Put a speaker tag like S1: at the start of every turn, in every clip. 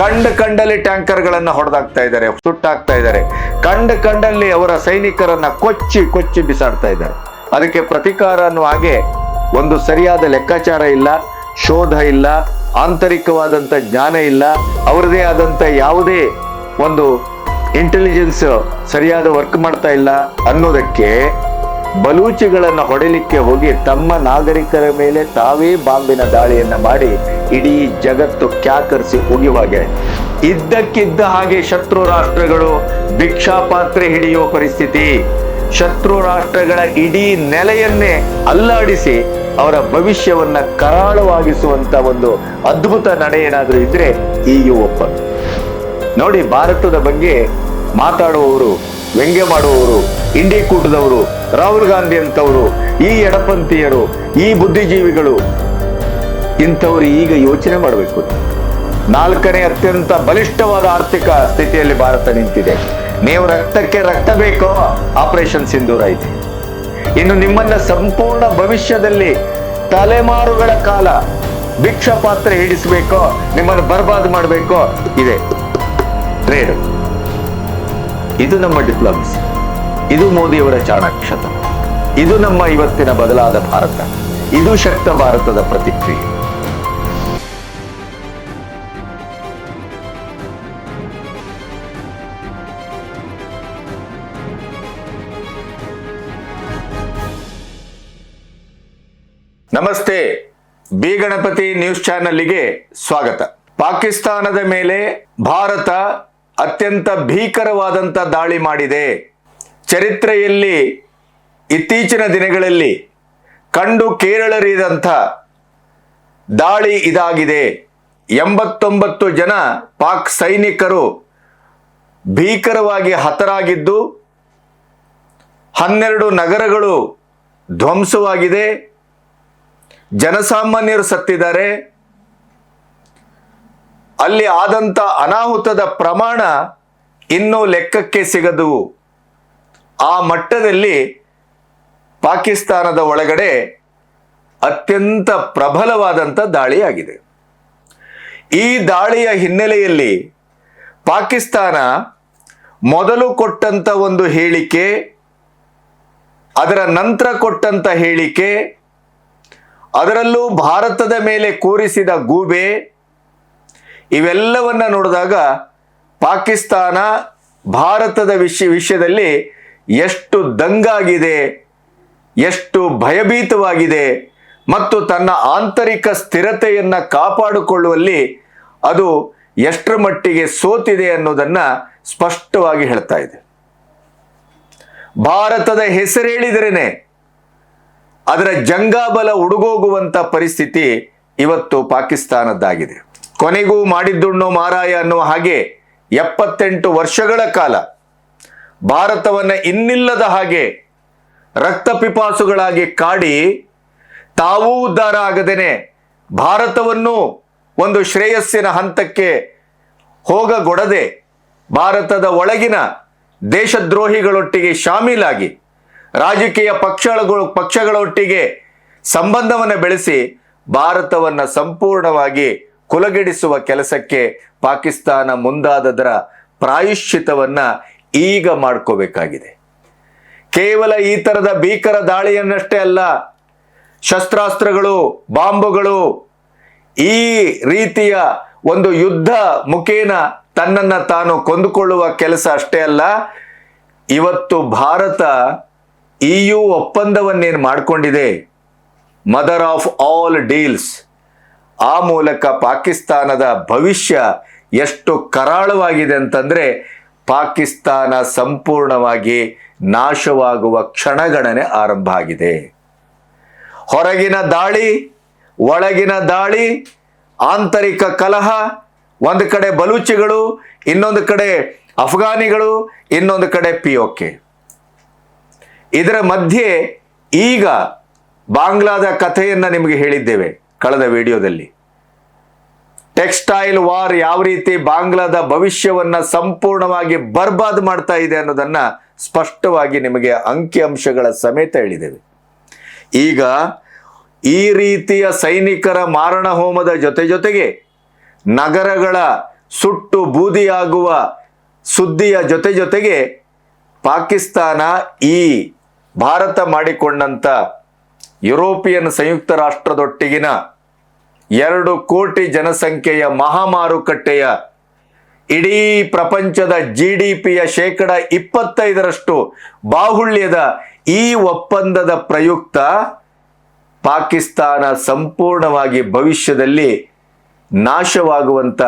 S1: ಕಂಡ ಕಂಡಲ್ಲಿ ಟ್ಯಾಂಕರ್ಗಳನ್ನು ಹೊಡೆದಾಕ್ತಾ ಇದ್ದಾರೆ, ಸುಟ್ಟಾಕ್ತಾ ಇದ್ದಾರೆ. ಕಂಡ ಕಂಡಲ್ಲಿ ಅವರ ಸೈನಿಕರನ್ನ ಕೊಚ್ಚಿ ಕೊಚ್ಚಿ ಬಿಸಾಡ್ತಾ ಇದ್ದಾರೆ. ಅದಕ್ಕೆ ಪ್ರತಿಕಾರ ಅನ್ನುವ ಹಾಗೆ ಒಂದು ಸರಿಯಾದ ಲೆಕ್ಕಾಚಾರ ಇಲ್ಲ, ಶೋಧ ಇಲ್ಲ, ಆಂತರಿಕವಾದಂತ ಜ್ಞಾನ ಇಲ್ಲ ಅವರದೇ ಆದಂತ ಯಾವುದೇ ಒಂದು ಇಂಟೆಲಿಜೆನ್ಸ್ ಸರಿಯಾದ ವರ್ಕ್ ಮಾಡ್ತಾ ಇಲ್ಲ ಅನ್ನೋದಕ್ಕೆ ಬಲೂಚಿಗಳನ್ನ ಹೊಡೆಯಲಿಕ್ಕೆ ಹೋಗಿ ತಮ್ಮ ನಾಗರಿಕರ ಮೇಲೆ ತಾವೇ ಬಾಂಬಿನ ದಾಳಿಯನ್ನ ಮಾಡಿ ಇಡೀ ಜಗತ್ತು ಕ್ಯಾಕರಿಸಿ ಉಗಿವಾಗೆ ಇದ್ದಕ್ಕಿದ್ದ ಹಾಗೆ ಶತ್ರು ರಾಷ್ಟ್ರಗಳು ಭಿಕ್ಷಾಪಾತ್ರೆ ಹಿಡಿಯುವ ಪರಿಸ್ಥಿತಿ. ಶತ್ರು ರಾಷ್ಟ್ರಗಳ ಇಡೀ ನೆಲೆಯನ್ನೇ ಅಲ್ಲಾಡಿಸಿ ಅವರ ಭವಿಷ್ಯವನ್ನ ಕರಾಳವಾಗಿಸುವಂತ ಒಂದು ಅದ್ಭುತ ನಡೆ ಏನಾದರೂ ಇದ್ರೆ ಈ ಯು ಒಪ್ಪಂದ ನೋಡಿ, ಭಾರತದ ಬಗ್ಗೆ ಮಾತಾಡುವವರು, ವ್ಯಂಗ್ಯ ಮಾಡುವವರು ಇಂಡಿ ಕೂಟದವರು ರಾಹುಲ್ ಗಾಂಧಿ ಅಂತವರು, ಈ ಎಡಪಂಥೀಯರು, ಈ ಬುದ್ಧಿಜೀವಿಗಳು, ಇಂಥವ್ರು ಈಗ ಯೋಚನೆ ಮಾಡಬೇಕು. ನಾಲ್ಕನೇ ಅತ್ಯಂತ ಬಲಿಷ್ಠವಾದ ಆರ್ಥಿಕ ಸ್ಥಿತಿಯಲ್ಲಿ ಭಾರತ ನಿಂತಿದೆ. ನೀವು ರಕ್ತಕ್ಕೆ ರಕ್ತ ಬೇಕೋ, ಆಪರೇಷನ್ ಸಿಂಧೂರ ಐತಿ ಇನ್ನು ನಿಮ್ಮನ್ನ ಸಂಪೂರ್ಣ ಭವಿಷ್ಯದಲ್ಲಿ ತಲೆಮಾರುಗಳ ಕಾಲ ಭಿಕ್ಷಾ ಪಾತ್ರೆ ಹಿಡಿಸಬೇಕೋ, ನಿಮ್ಮನ್ನು ಬರ್ಬಾದ್ ಮಾಡಬೇಕೋ, ಇದೆ. ಟ್ರೇಡ್. ಇದು ನಮ್ಮ ಡಿಪ್ಲೊಮಸಿ. ಇದು ಮೋದಿಯವರ ಚಾಣಾಕ್ಷತನ ಇದು ನಮ್ಮ ಇವತ್ತಿನ ಬದಲಾದ ಭಾರತ. ಇದು ಶಕ್ತ ಭಾರತದ ಪ್ರತಿಕ್ರಿಯೆ. ನಮಸ್ತೆ. ಬಿ ಗಣಪತಿ ನ್ಯೂಸ್ ಚಾನೆಲ್ಗೆ ಸ್ವಾಗತ. ಪಾಕಿಸ್ತಾನದ ಮೇಲೆ ಭಾರತ ಅತ್ಯಂತ ಭೀಕರವಾದಂತ ದಾಳಿ ಮಾಡಿದೆ. ಚರಿತ್ರೆಯಲ್ಲಿ ಇತ್ತೀಚಿನ ದಿನಗಳಲ್ಲಿ ಕಂಡು ಕೇರಳರಿದಂಥ ದಾಳಿ ಇದಾಗಿದೆ. ಎಂಬತ್ತೊಂಬತ್ತು ಜನ ಪಾಕ್ ಸೈನಿಕರು ಭೀಕರವಾಗಿ ಹತರಾಗಿದ್ದು, ಹನ್ನೆರಡು ನಗರಗಳು ಧ್ವಂಸವಾಗಿದೆ. ಜನಸಾಮಾನ್ಯರು ಸತ್ತಿದ್ದಾರೆ. ಅಲ್ಲಿ ಆದಂತ ಅನಾಹುತದ ಪ್ರಮಾಣ ಇನ್ನೂ ಲೆಕ್ಕಕ್ಕೆ ಸಿಗದು. ಆ ಮಟ್ಟದಲ್ಲಿ ಪಾಕಿಸ್ತಾನದ ಒಳಗಡೆ ಅತ್ಯಂತ ಪ್ರಬಲವಾದಂಥ ದಾಳಿಯಾಗಿದೆ. ಈ ದಾಳಿಯ ಹಿನ್ನೆಲೆಯಲ್ಲಿ ಪಾಕಿಸ್ತಾನ ಮೊದಲು ಕೊಟ್ಟಂತ ಒಂದು ಹೇಳಿಕೆ, ಅದರ ನಂತರ ಕೊಟ್ಟಂತ ಹೇಳಿಕೆ, ಅದರಲ್ಲೂ ಭಾರತದ ಮೇಲೆ ಕೂರಿಸಿದ ಗೂಬೆ, ಇವೆಲ್ಲವನ್ನ ನೋಡಿದಾಗ ಪಾಕಿಸ್ತಾನ ಭಾರತದ ವಿಷಯ ವಿಷಯದಲ್ಲಿ ಎಷ್ಟು ದಂಗಾಗಿದೆ, ಎಷ್ಟು ಭಯಭೀತವಾಗಿದೆ ಮತ್ತು ತನ್ನ ಆಂತರಿಕ ಸ್ಥಿರತೆಯನ್ನು ಕಾಪಾಡಿಕೊಳ್ಳುವಲ್ಲಿ ಅದು ಎಷ್ಟರ ಮಟ್ಟಿಗೆ ಸೋತಿದೆ ಅನ್ನೋದನ್ನು ಸ್ಪಷ್ಟವಾಗಿ ಹೇಳ್ತಾ ಇದೆ. ಭಾರತದ ಹೆಸರೇಳಿದರೇನೆ ಅದರ ಜಂಗಾಬಲ ಉಡುಗೋಗುವಂತ ಪರಿಸ್ಥಿತಿ ಇವತ್ತು ಪಾಕಿಸ್ತಾನದ್ದಾಗಿದೆ. ಕೊನೆಗೂ ಮಾಡಿದ್ದುಣ್ಣು ಮಾರಾಯ ಅನ್ನುವ ಹಾಗೆ ಎಪ್ಪತ್ತೆಂಟು ವರ್ಷಗಳ ಕಾಲ ಭಾರತವನ್ನ ಇನ್ನಿಲ್ಲದ ಹಾಗೆ ರಕ್ತಪಿಪಾಸುಗಳಾಗಿ ಕಾಡಿ ತಾವೂ ಉದ್ಧಾರ ಆಗದೇನೆ. ಭಾರತವನ್ನು ಒಂದು ಶ್ರೇಯಸ್ಸಿನ ಹಂತಕ್ಕೆ ಹೋಗಗೊಡದೆ ಭಾರತದ ಒಳಗಿನ ದೇಶದ್ರೋಹಿಗಳೊಟ್ಟಿಗೆ ಶಾಮೀಲಾಗಿ ರಾಜಕೀಯ ಪಕ್ಷಗಳು ಪಕ್ಷಗಳೊಟ್ಟಿಗೆ ಸಂಬಂಧವನ್ನು ಬೆಳೆಸಿ ಭಾರತವನ್ನು ಸಂಪೂರ್ಣವಾಗಿ ಕುಲಗೆಡಿಸುವ ಕೆಲಸಕ್ಕೆ ಪಾಕಿಸ್ತಾನ ಮುಂದಾದದರ ಪ್ರಾಯುಶ್ಚಿತವನ್ನ ಈಗ ಮಾಡ್ಕೋಬೇಕಾಗಿದೆ. ಕೇವಲ ಈ ತರದ ಭೀಕರ ದಾಳಿಯನ್ನಷ್ಟೇ ಅಲ್ಲ, ಶಸ್ತ್ರಾಸ್ತ್ರಗಳು, ಬಾಂಬುಗಳು, ಈ ರೀತಿಯ ಒಂದು ಯುದ್ಧ ಮುಖೇನ ತನ್ನನ್ನು ತಾನು ಕೊಂದುಕೊಳ್ಳುವ ಕೆಲಸ ಅಷ್ಟೇ ಅಲ್ಲ, ಇವತ್ತು ಭಾರತ ಇಯು ಒಪ್ಪಂದವನ್ನೇನು ಮಾಡಿಕೊಂಡಿದೆ? ಮದರ್ ಆಫ್ ಆಲ್ ಡೀಲ್ಸ್ ಆ ಮೂಲಕ ಪಾಕಿಸ್ತಾನದ ಭವಿಷ್ಯ ಎಷ್ಟು ಕರಾಳವಾಗಿದೆ ಅಂತಂದ್ರೆ ಪಾಕಿಸ್ತಾನ ಸಂಪೂರ್ಣವಾಗಿ ನಾಶವಾಗುವ ಕ್ಷಣಗಣನೆ ಆರಂಭ ಆಗಿದೆ. ಹೊರಗಿನ ದಾಳಿ, ಒಳಗಿನ ದಾಳಿ, ಆಂತರಿಕ ಕಲಹ, ಒಂದು ಕಡೆ ಬಲೂಚಿಗಳು, ಇನ್ನೊಂದು ಕಡೆ ಅಫ್ಘಾನಿಗಳು, ಇನ್ನೊಂದು ಕಡೆ ಪಿ ಓಕೆ ಇದರ ಮಧ್ಯೆ ಈಗ ಬಾಂಗ್ಲಾದ ಕಥೆಯನ್ನು ನಿಮಗೆ ಹೇಳಿದ್ದೇವೆ ಕಳೆದ ವಿಡಿಯೋದಲ್ಲಿ. ಟೆಕ್ಸ್ಟೈಲ್ ವಾರ್ ಯಾವ ರೀತಿ ಬಾಂಗ್ಲಾದ ಭವಿಷ್ಯವನ್ನ ಸಂಪೂರ್ಣವಾಗಿ ಬರ್ಬಾದ್ ಮಾಡ್ತಾ ಇದೆ ಅನ್ನೋದನ್ನ ಸ್ಪಷ್ಟವಾಗಿ ನಿಮಗೆ ಅಂಕಿಅಂಶಗಳ ಸಮೇತ ಹೇಳಿದ್ದೇವೆ. ಈಗ ಈ ರೀತಿಯ ಸೈನಿಕರ ಮಾರಣ ಹೋಮದ ಜೊತೆ ಜೊತೆಗೆ ನಗರಗಳ ಸುಟ್ಟು ಬೂದಿಯಾಗುವ ಸುದ್ದಿಯ ಜೊತೆ ಜೊತೆಗೆ ಪಾಕಿಸ್ತಾನ ಈ ಭಾರತ ಮಾಡಿಕೊಂಡಂಥ ಯುರೋಪಿಯನ್ ಸಂಯುಕ್ತ ರಾಷ್ಟ್ರದೊಟ್ಟಿಗಿನ ಎರಡು ಕೋಟಿ ಜನಸಂಖ್ಯೆಯ ಮಹಾಮಾರುಕಟ್ಟೆಯ ಇಡೀ ಪ್ರಪಂಚದ ಜಿ ಡಿ ಪಿಯ ಶೇಕಡ ಇಪ್ಪತ್ತೈದರಷ್ಟು ಬಾಹುಳ್ಯದ ಈ ಒಪ್ಪಂದದ ಪ್ರಯುಕ್ತ ಪಾಕಿಸ್ತಾನ ಸಂಪೂರ್ಣವಾಗಿ ಭವಿಷ್ಯದಲ್ಲಿ ನಾಶವಾಗುವಂತ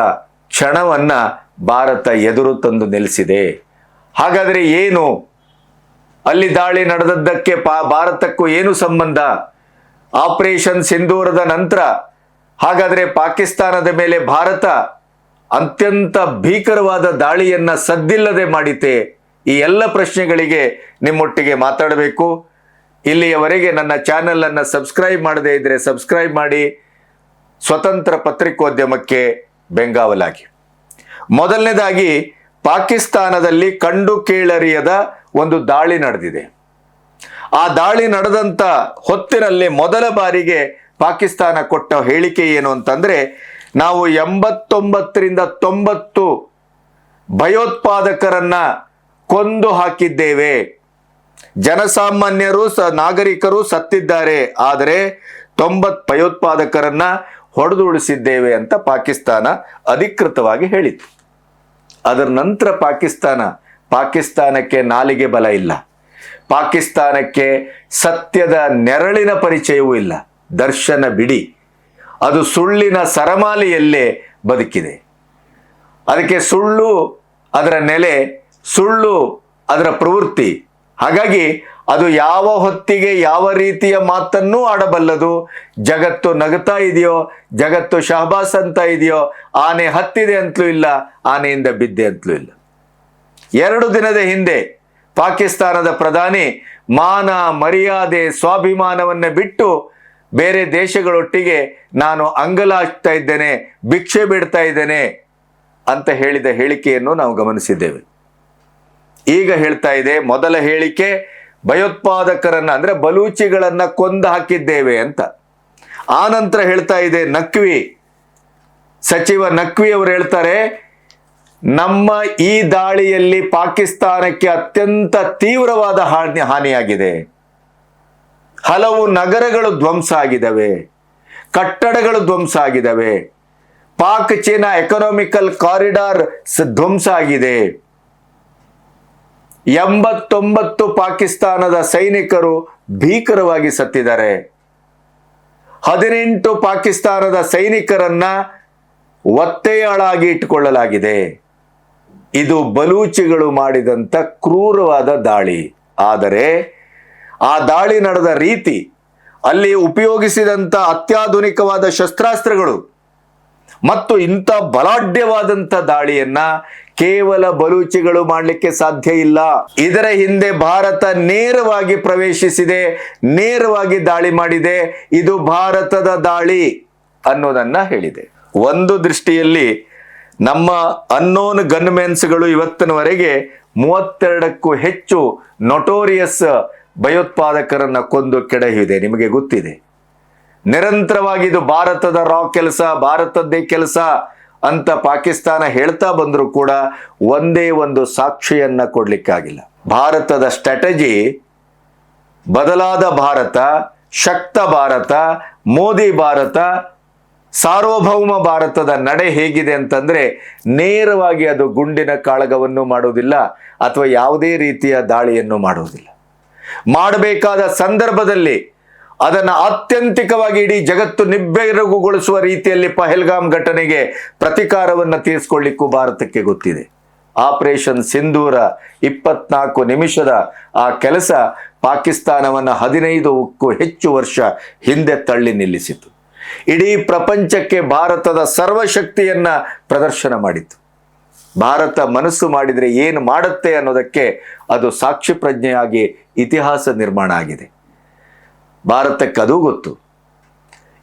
S1: ಕ್ಷಣವನ್ನ ಭಾರತ ಎದುರು ತಂದು ನಿಲ್ಲಿಸಿದೆ. ಹಾಗಾದರೆ ಏನು? ಅಲ್ಲಿ ದಾಳಿ ನಡೆದದ್ದಕ್ಕೆ ಪಾ ಭಾರತಕ್ಕೂ ಏನು ಸಂಬಂಧ? ಆಪರೇಷನ್ ಸಿಂಧೂರದ ನಂತರ ಹಾಗಾದ್ರೆ ಪಾಕಿಸ್ತಾನದ ಮೇಲೆ ಭಾರತ ಅತ್ಯಂತ ಭೀಕರವಾದ ದಾಳಿಯನ್ನ ಸದ್ದಿಲ್ಲದೆ ಮಾಡಿತೆ. ಈ ಎಲ್ಲ ಪ್ರಶ್ನೆಗಳಿಗೆ ನಿಮ್ಮೊಟ್ಟಿಗೆ ಮಾತಾಡಬೇಕು. ಇಲ್ಲಿಯವರೆಗೆ ನನ್ನ ಚಾನೆಲ್ ಅನ್ನ ಸಬ್ಸ್ಕ್ರೈಬ್ ಮಾಡದೇ ಇದ್ರೆ ಸಬ್ಸ್ಕ್ರೈಬ್ ಮಾಡಿ. ಸ್ವತಂತ್ರ ಪತ್ರಿಕೋದ್ಯಮಕ್ಕೆ ಬೆಂಗಾವಲಾಗಿ. ಮೊದಲನೇದಾಗಿ, ಪಾಕಿಸ್ತಾನದಲ್ಲಿ ಕಂಡು ಕೇಳರಿಯದ ಒಂದು ದಾಳಿ ನಡೆದಿದೆ. ಆ ದಾಳಿ ನಡೆದಂತ ಹೊತ್ತಿನಲ್ಲಿ ಮೊದಲ ಬಾರಿಗೆ ಪಾಕಿಸ್ತಾನ ಕೊಟ್ಟ ಹೇಳಿಕೆ ಏನು ಅಂತಂದ್ರೆ, ನಾವು ಎಂಬತ್ತೊಂಬತ್ತರಿಂದ ತೊಂಬತ್ತು ಭಯೋತ್ಪಾದಕರನ್ನ ಕೊಂದು ಹಾಕಿದ್ದೇವೆ. ಜನಸಾಮಾನ್ಯರು, ಸ, ನಾಗರಿಕರು ಸತ್ತಿದ್ದಾರೆ. ಆದರೆ ತೊಂಬತ್ ಭಯೋತ್ಪಾದಕರನ್ನ ಹೊಡೆದು ಉಳಿಸಿದ್ದೇವೆ ಅಂತ ಪಾಕಿಸ್ತಾನ ಅಧಿಕೃತವಾಗಿ ಹೇಳಿತು ಅದರ ನಂತರ ಪಾಕಿಸ್ತಾನ, ಪಾಕಿಸ್ತಾನಕ್ಕೆ ನಾಲಿಗೆ ಬಲ ಇಲ್ಲ. ಪಾಕಿಸ್ತಾನಕ್ಕೆ ಸತ್ಯದ ನೆರಳಿನ ಪರಿಚಯವೂ ಇಲ್ಲ. ದರ್ಶನ ಬಿಡಿ. ಅದು ಸುಳ್ಳಿನ ಸರಮಾಲೆಯಲ್ಲೇ ಬದುಕಿದೆ. ಅದಕ್ಕೆ ಸುಳ್ಳು ಅದರ ನೆಲೆ, ಸುಳ್ಳು ಅದರ ಪ್ರವೃತ್ತಿ. ಹಾಗಾಗಿ ಅದು ಯಾವ ಹೊತ್ತಿಗೆ ಯಾವ ರೀತಿಯ ಮಾತನ್ನೂ ಆಡಬಲ್ಲದು. ಜಗತ್ತು ನಗುತ್ತಾ ಇದೆಯೋ, ಜಗತ್ತು ಶಹಬಾಸ್ ಅಂತ ಇದೆಯೋ, ಆನೆ ಹತ್ತಿದೆ ಅಂತಲೂ ಇಲ್ಲ, ಆನೆಯಿಂದ ಬಿದ್ದೆ ಅಂತಲೂ ಇಲ್ಲ. ಎರಡು ದಿನದ ಹಿಂದೆ ಪಾಕಿಸ್ತಾನದ ಪ್ರಧಾನಿ ಮಾನ ಮರ್ಯಾದೆ ಸ್ವಾಭಿಮಾನವನ್ನು ಬಿಟ್ಟು ಬೇರೆ ದೇಶಗಳೊಟ್ಟಿಗೆ ನಾನು ಅಂಗಲಾಚ್ತಾ ಇದ್ದೇನೆ, ಭಿಕ್ಷೆ ಬಿಡ್ತಾ ಇದ್ದೇನೆ ಅಂತ ಹೇಳಿದ ಹೇಳಿಕೆಯನ್ನು ನಾವು ಗಮನಿಸಿದ್ದೇವೆ. ಈಗ ಹೇಳ್ತಾ ಇದೆ, ಮೊದಲ ಹೇಳಿಕೆ, ಭಯೋತ್ಪಾದಕರನ್ನ ಅಂದ್ರೆ ಬಲೂಚಿಗಳನ್ನ ಕೊಂದು ಹಾಕಿದ್ದೇವೆ ಅಂತ. ಆನಂತರ ನಂತರ ಹೇಳ್ತಾ ಇದೆ ನಕ್ವಿ. ಸಚಿವ ನಕ್ವಿ ಅವರು ಹೇಳ್ತಾರೆ, ನಮ್ಮ ಈ ದಾಳಿಯಲ್ಲಿ ಪಾಕಿಸ್ತಾನಕ್ಕೆ ಅತ್ಯಂತ ತೀವ್ರವಾದ ಹಾನಿ ಹಾನಿಯಾಗಿದೆ. ಹಲವು ನಗರಗಳು ಧ್ವಂಸ ಆಗಿದ್ದಾವೆ ಕಟ್ಟಡಗಳು ಧ್ವಂಸ ಆಗಿದ್ದಾವೆ ಪಾಕ್ ಚೀನಾ ಎಕನಾಮಿಕಲ್ ಕಾರಿಡಾರ್ ಧ್ವಂಸ ಆಗಿದೆ. ಎಂಬತ್ತೊಂಬತ್ತು ಪಾಕಿಸ್ತಾನದ ಸೈನಿಕರು ಭೀಕರವಾಗಿ ಸತ್ತಿದ್ದಾರೆ. ಹದಿನೆಂಟು ಪಾಕಿಸ್ತಾನದ ಸೈನಿಕರನ್ನ ಒತ್ತೆಯಾಳಾಗಿ ಇಟ್ಟುಕೊಳ್ಳಲಾಗಿದೆ. ಇದು ಬಲೂಚಿಗಳು ಮಾಡಿದಂತ ಕ್ರೂರವಾದ ದಾಳಿ. ಆದರೆ ಆ ದಾಳಿ ನಡೆದ ರೀತಿ ಅಲ್ಲಿ ಉಪಯೋಗಿಸಿದಂತ ಅತ್ಯಾಧುನಿಕವಾದ ಶಸ್ತ್ರಾಸ್ತ್ರಗಳು ಮತ್ತು ಇಂಥ ಬಲಾಢ್ಯವಾದಂಥ ದಾಳಿಯನ್ನ ಕೇವಲ ಬಲೂಚಿಗಳು ಮಾಡಲಿಕ್ಕೆ ಸಾಧ್ಯ ಇಲ್ಲ. ಇದರ ಹಿಂದೆ ಭಾರತ ನೇರವಾಗಿ ಪ್ರವೇಶಿಸಿದೆ, ನೇರವಾಗಿ ದಾಳಿ ಮಾಡಿದೆ. ಇದು ಭಾರತದ ದಾಳಿ ಅನ್ನೋದನ್ನ ಹೇಳಿದೆ. ಒಂದು ದೃಷ್ಟಿಯಲ್ಲಿ ನಮ್ಮ ಅನ್ನೋನ್ ಗನ್ಮೆನ್ಸ್ಗಳು ಇವತ್ತಿನವರೆಗೆ ಮೂವತ್ತೆರಡಕ್ಕೂ ಹೆಚ್ಚು ನೊಟೋರಿಯಸ್ ಭಯೋತ್ಪಾದಕರನ್ನ ಕೊಂದು ಕೆಡಹಿದೆ. ನಿಮಗೆ ಗೊತ್ತಿದೆ. ನಿರಂತರವಾಗಿ ಇದು ಭಾರತದ ರಾ ಕೆಲಸ, ಭಾರತದ್ದೇ ಕೆಲಸ ಅಂತ ಪಾಕಿಸ್ತಾನ ಹೇಳ್ತಾ ಬಂದರೂ ಕೂಡ ಒಂದೇ ಒಂದು ಸಾಕ್ಷಿಯನ್ನ ಕೊಡ್ಲಿಕ್ಕಾಗಿಲ್ಲ. ಭಾರತದ ಸ್ಟ್ರಾಟಜಿ ಬದಲಾದ ಭಾರತ, ಶಕ್ತ ಭಾರತ, ಮೋದಿ ಭಾರತ, ಸಾರ್ವಭೌಮ ಭಾರತದ ನಡೆ ಹೇಗಿದೆ ಅಂತಂದ್ರೆ ನೇರವಾಗಿ ಅದು ಗುಂಡಿನ ಕಾಳಗವನ್ನು ಮಾಡುವುದಿಲ್ಲ ಅಥವಾ ಯಾವುದೇ ರೀತಿಯ ದಾಳಿಯನ್ನು ಮಾಡುವುದಿಲ್ಲ. ಮಾಡಬೇಕಾದ ಸಂದರ್ಭದಲ್ಲಿ ಅದನ್ನ ಆತ್ಯಂತಿಕವಾಗಿ ಇಡೀ ಜಗತ್ತು ನಿಬ್ಬೆರಗುಗೊಳಿಸುವ ರೀತಿಯಲ್ಲಿ ಪಹೆಲ್ಗಾಮ್ ಘಟನೆಗೆ ಪ್ರತಿಕಾರವನ್ನು ತೀರಿಸಿಕೊಳ್ಳಿಕ್ಕೂ ಭಾರತಕ್ಕೆ ಗೊತ್ತಿದೆ. ಆಪರೇಷನ್ ಸಿಂಧೂರ ಇಪ್ಪತ್ನಾಲ್ಕು ನಿಮಿಷದ ಆ ಕೆಲಸ ಪಾಕಿಸ್ತಾನವನ್ನು ಹದಿನೈದಕ್ಕೂ ಹೆಚ್ಚು ವರ್ಷ ಹಿಂದೆ ತಳ್ಳಿ ನಿಲ್ಲಿಸಿತು. ಇಡೀ ಪ್ರಪಂಚಕ್ಕೆ ಭಾರತದ ಸರ್ವಶಕ್ತಿಯನ್ನ ಪ್ರದರ್ಶನ ಮಾಡಿತು. ಭಾರತ ಮನಸ್ಸು ಮಾಡಿದರೆ ಏನು ಮಾಡುತ್ತೆ ಅನ್ನೋದಕ್ಕೆ ಅದು ಸಾಕ್ಷಿ ಪ್ರಜ್ಞೆಯಾಗಿ ಇತಿಹಾಸ ನಿರ್ಮಾಣ ಆಗಿದೆ. ಭಾರತಕ್ಕೆ ಅದು ಗೊತ್ತು.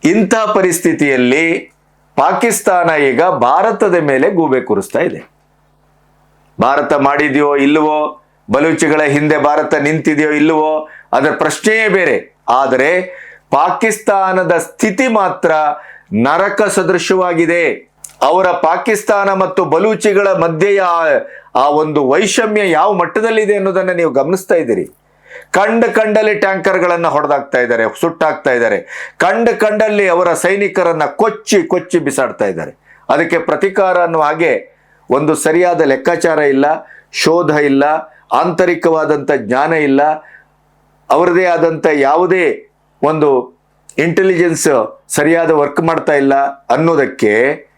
S1: ಇಂಥ ಪರಿಸ್ಥಿತಿಯಲ್ಲಿ ಪಾಕಿಸ್ತಾನ ಈಗ ಭಾರತದ ಮೇಲೆ ಗೂಬೆ ಕೂರಿಸ್ತಾ ಇದೆ. ಭಾರತ ಮಾಡಿದೆಯೋ ಇಲ್ಲವೋ, ಬಲೂಚಿಗಳ ಹಿಂದೆ ಭಾರತ ನಿಂತಿದೆಯೋ ಇಲ್ಲವೋ, ಅದರ ಪ್ರಶ್ನೆಯೇ ಬೇರೆ. ಆದರೆ ಪಾಕಿಸ್ತಾನದ ಸ್ಥಿತಿ ಮಾತ್ರ ನರಕ ಸದೃಶವಾಗಿದೆ. ಅವರ ಪಾಕಿಸ್ತಾನ ಮತ್ತು ಬಲೂಚಿಗಳ ಮಧ್ಯೆಯ ಆ- ಒಂದು ವೈಷಮ್ಯ ಯಾವ ಮಟ್ಟದಲ್ಲಿದೆ ಅನ್ನೋದನ್ನು ನೀವು ಗಮನಿಸ್ತಾ ಇದ್ದೀರಿ. ಕಂಡ ಕಂಡಲ್ಲಿ ಟ್ಯಾಂಕರ್ಗಳನ್ನು ಹೊಡೆದಾಕ್ತಾ ಇದ್ದಾರೆ, ಸುಟ್ಟಾಕ್ತಾ ಇದ್ದಾರೆ. ಕಂಡ ಕಂಡಲ್ಲಿ ಅವರ ಸೈನಿಕರನ್ನ ಕೊಚ್ಚಿ ಕೊಚ್ಚಿ ಬಿಸಾಡ್ತಾ ಇದ್ದಾರೆ. ಅದಕ್ಕೆ ಪ್ರತಿಕಾರ ಅನ್ನುವ ಹಾಗೆ ಒಂದು ಸರಿಯಾದ ಲೆಕ್ಕಾಚಾರ ಇಲ್ಲ, ಶೋಧ ಇಲ್ಲ ಆಂತರಿಕವಾದಂಥ ಜ್ಞಾನ ಇಲ್ಲ. ಅವರದೇ ಆದಂಥ ಯಾವುದೇ ಒಂದು ಇಂಟೆಲಿಜೆನ್ಸ್ ಸರಿಯಾದ ವರ್ಕ್ ಮಾಡ್ತಾ ಇಲ್ಲ ಅನ್ನೋದಕ್ಕೆ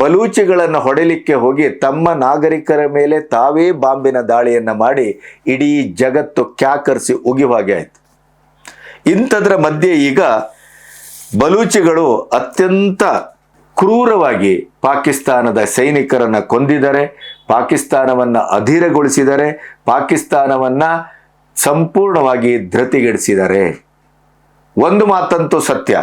S1: ಬಲೂಚಿಗಳನ್ನು ಹೊಡೆಲಿಕ್ಕೆ ಹೋಗಿ ತಮ್ಮ ನಾಗರಿಕರ ಮೇಲೆ ತಾವೇ ಬಾಂಬಿನ ದಾಳಿಯನ್ನು ಮಾಡಿ ಇಡೀ ಜಗತ್ತು ಕ್ಯಾಕರಿಸಿ ಉಗಿವಾಗೆ ಆಯಿತು. ಇಂಥದ್ರ ಮಧ್ಯೆ ಈಗ ಬಲೂಚಿಗಳು ಅತ್ಯಂತ ಕ್ರೂರವಾಗಿ ಪಾಕಿಸ್ತಾನದ ಸೈನಿಕರನ್ನು ಕೊಂದಿದ್ದಾರೆ ಪಾಕಿಸ್ತಾನವನ್ನು ಅಧೀರಗೊಳಿಸಿದರೆ ಪಾಕಿಸ್ತಾನವನ್ನು ಸಂಪೂರ್ಣವಾಗಿ ಧೃತಿಗೆಡಿಸಿದ್ದಾರೆ ಒಂದು ಮಾತಂತೂ ಸತ್ಯ,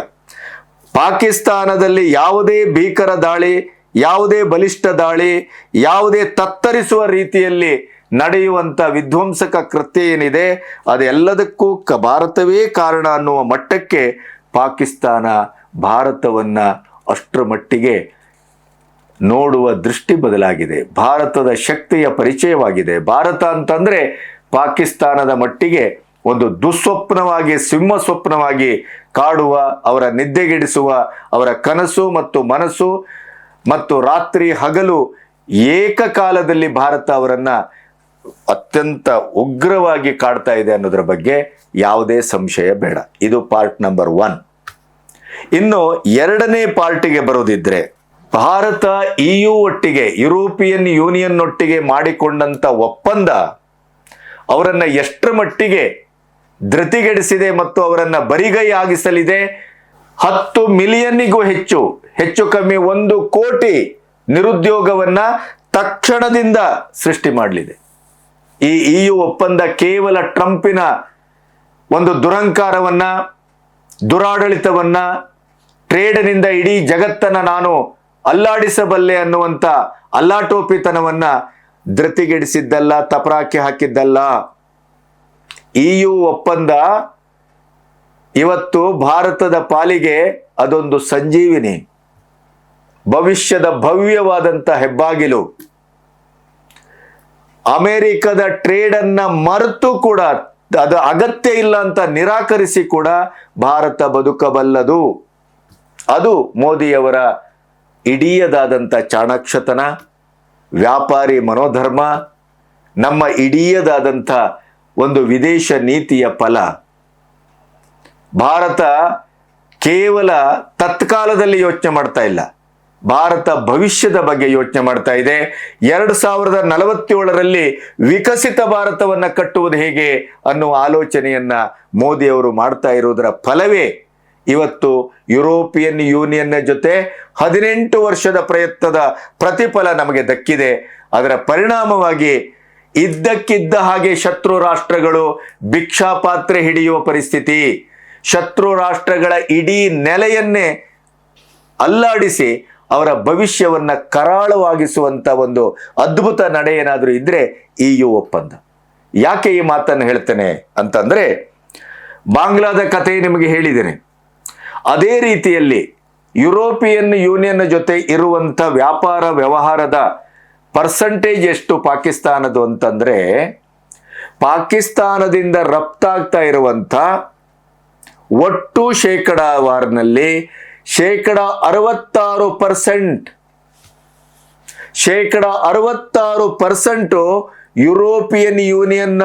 S1: ಪಾಕಿಸ್ತಾನದಲ್ಲಿ ಯಾವುದೇ ಭೀಕರ ದಾಳಿ ಯಾವುದೇ ಬಲಿಷ್ಠ ದಾಳಿ, ಯಾವುದೇ ತತ್ತರಿಸುವ ರೀತಿಯಲ್ಲಿ ನಡೆಯುವಂತ ವಿಧ್ವಂಸಕ ಕೃತ್ಯ ಏನಿದೆ, ಅದೆಲ್ಲದಕ್ಕೂ ಕ ಭಾರತವೇ ಕಾರಣ ಅನ್ನುವ ಮಟ್ಟಕ್ಕೆ ಪಾಕಿಸ್ತಾನ ಭಾರತವನ್ನ ಅಷ್ಟರ ಮಟ್ಟಿಗೆ ನೋಡುವ ದೃಷ್ಟಿ ಬದಲಾಗಿದೆ. ಭಾರತದ ಶಕ್ತಿಯ ಪರಿಚಯವಾಗಿದೆ. ಭಾರತ ಅಂತಂದ್ರೆ ಪಾಕಿಸ್ತಾನದ ಮಟ್ಟಿಗೆ ಒಂದು ದುಸ್ವಪ್ನವಾಗಿ, ಸಿಂಹ ಸ್ವಪ್ನವಾಗಿ ಕಾಡುವ, ಅವರ ನಿದ್ದೆಗೆಡಿಸುವ, ಅವರ ಕನಸು ಮತ್ತು ಮನಸ್ಸು ಮತ್ತು ರಾತ್ರಿ ಹಗಲು ಏಕಕಾಲದಲ್ಲಿ ಭಾರತ ಅವರನ್ನ ಅತ್ಯಂತ ಉಗ್ರವಾಗಿ ಕಾಡ್ತಾ ಇದೆ ಅನ್ನೋದ್ರ ಬಗ್ಗೆ ಯಾವುದೇ ಸಂಶಯ ಬೇಡ. ಇದು ಪಾರ್ಟ್ ನಂಬರ್ ಒನ್. ಇನ್ನು ಎರಡನೇ ಪಾರ್ಟಿಗೆ ಬರೋದಿದ್ರೆ ಭಾರತ ಇಯು ಒಟ್ಟಿಗೆ, ಯುರೋಪಿಯನ್ ಯೂನಿಯನ್ ಒಟ್ಟಿಗೆ ಮಾಡಿಕೊಂಡಂತ ಒಪ್ಪಂದ ಅವರನ್ನ ಎಷ್ಟರ ಮಟ್ಟಿಗೆ ಧೃತಿಗೆಡಿಸಿದೆ ಮತ್ತು ಅವರನ್ನ ಬರಿಗೈ ಆಗಿಸಲಿದೆ? ಹತ್ತು ಮಿಲಿಯನ್ನಿಗೂ ಹೆಚ್ಚು ಹೆಚ್ಚು ಕಮ್ಮಿ ಒಂದು ಕೋಟಿ ನಿರುದ್ಯೋಗವನ್ನ ತಕ್ಷಣದಿಂದ ಸೃಷ್ಟಿ ಮಾಡಲಿದೆ. ಈ ಇಯು ಒಪ್ಪಂದ ಕೇವಲ ಟ್ರಂಪಿನ ಒಂದು ದುರಂಕಾರವನ್ನ ದುರಾಡಳಿತವನ್ನ, ಟ್ರೇಡ್ನಿಂದ ಇಡೀ ಜಗತ್ತನ್ನ ನಾನು ಅಲ್ಲಾಡಿಸಬಲ್ಲೆ ಅನ್ನುವಂಥ ಅಲ್ಲಾಟೋಪಿತನವನ್ನ ಧೃತಿಗೆಡಿಸಿದ್ದಲ್ಲ, ತಪರಾಕಿ ಹಾಕಿದ್ದಲ್ಲ. ಇಯು ಒಪ್ಪಂದ ಇವತ್ತು ಭಾರತದ ಪಾಲಿಗೆ ಅದೊಂದು ಸಂಜೀವಿನಿ. ಭವಿಷ್ಯದ ಭವ್ಯವಾದಂಥ ಹೆಬ್ಬಾಗಿಲು. ಅಮೆರಿಕದ ಟ್ರೇಡ್ ಅನ್ನ ಮರೆತು ಕೂಡ ಅದು ಅಗತ್ಯ ಇಲ್ಲ ಅಂತ ನಿರಾಕರಿಸಿ ಕೂಡ ಭಾರತ ಬದುಕಬಲ್ಲದು. ಅದು ಮೋದಿಯವರ ಇಡೀಯದಾದಂಥ ಚಾಣಾಕ್ಷತನ, ವ್ಯಾಪಾರಿ ಮನೋಧರ್ಮ, ನಮ್ಮ ಇಡೀಯದಾದಂಥ ಒಂದು ವಿದೇಶ ನೀತಿಯ ಫಲ. ಭಾರತ ಕೇವಲ ತತ್ಕಾಲದಲ್ಲಿ ಯೋಚನೆ ಮಾಡ್ತಾ ಇಲ್ಲ. ಭಾರತ ಭವಿಷ್ಯದ ಬಗ್ಗೆ ಯೋಚನೆ ಮಾಡ್ತಾ ಇದೆ. ಎರಡು ಸಾವಿರದ ನಲವತ್ತೇಳರಲ್ಲಿ ವಿಕಸಿತ ಭಾರತವನ್ನು ಕಟ್ಟುವುದು ಹೇಗೆ ಅನ್ನುವ ಆಲೋಚನೆಯನ್ನ ಮೋದಿ ಅವರು ಮಾಡ್ತಾ ಇರುವುದರ ಫಲವೇ ಇವತ್ತು ಯುರೋಪಿಯನ್ ಯೂನಿಯನ್ನ ಜೊತೆ ಹದಿನೆಂಟು ವರ್ಷದ ಪ್ರಯತ್ನದ ಪ್ರತಿಫಲ ನಮಗೆ ದಕ್ಕಿದೆ. ಅದರ ಪರಿಣಾಮವಾಗಿ ಇದ್ದಕ್ಕಿದ್ದ ಹಾಗೆ ಶತ್ರು ರಾಷ್ಟ್ರಗಳು ಭಿಕ್ಷಾಪಾತ್ರೆ ಹಿಡಿಯುವ ಪರಿಸ್ಥಿತಿ, ಶತ್ರು ರಾಷ್ಟ್ರಗಳ ಇಡೀ ನೆಲೆಯನ್ನೇ ಅಲ್ಲಾಡಿಸಿ ಅವರ ಭವಿಷ್ಯವನ್ನು ಕರಾಳವಾಗಿಸುವಂಥ ಒಂದು ಅದ್ಭುತ ನಡೆ ಏನಾದರೂ ಇದ್ದರೆ ಈ ಯು ಒಪ್ಪಂದ. ಯಾಕೆ ಈ ಮಾತನ್ನು ಹೇಳ್ತೇನೆ ಅಂತಂದರೆ, ಬಾಂಗ್ಲಾದ ಕಥೆ ನಿಮಗೆ ಹೇಳಿದ್ದೇನೆ. ಅದೇ ರೀತಿಯಲ್ಲಿ ಯುರೋಪಿಯನ್ ಯೂನಿಯನ್ ಜೊತೆ ಇರುವಂಥ ವ್ಯಾಪಾರ ವ್ಯವಹಾರದ ಪರ್ಸಂಟೇಜ್ ಎಷ್ಟು ಪಾಕಿಸ್ತಾನದು ಅಂತಂದರೆ, ಪಾಕಿಸ್ತಾನದಿಂದ ರಫ್ತಾಗ್ತಾ ಇರುವಂಥ ಒಟ್ಟು ಶೇಕಡಾವಾರಿನಲ್ಲಿ ಶೇಕಡ ಅರವತ್ತಾರು ಪರ್ಸೆಂಟ್. ಶೇಕಡ ಅರವತ್ತಾರು ಪರ್ಸೆಂಟು ಯುರೋಪಿಯನ್ ಯೂನಿಯನ್ನ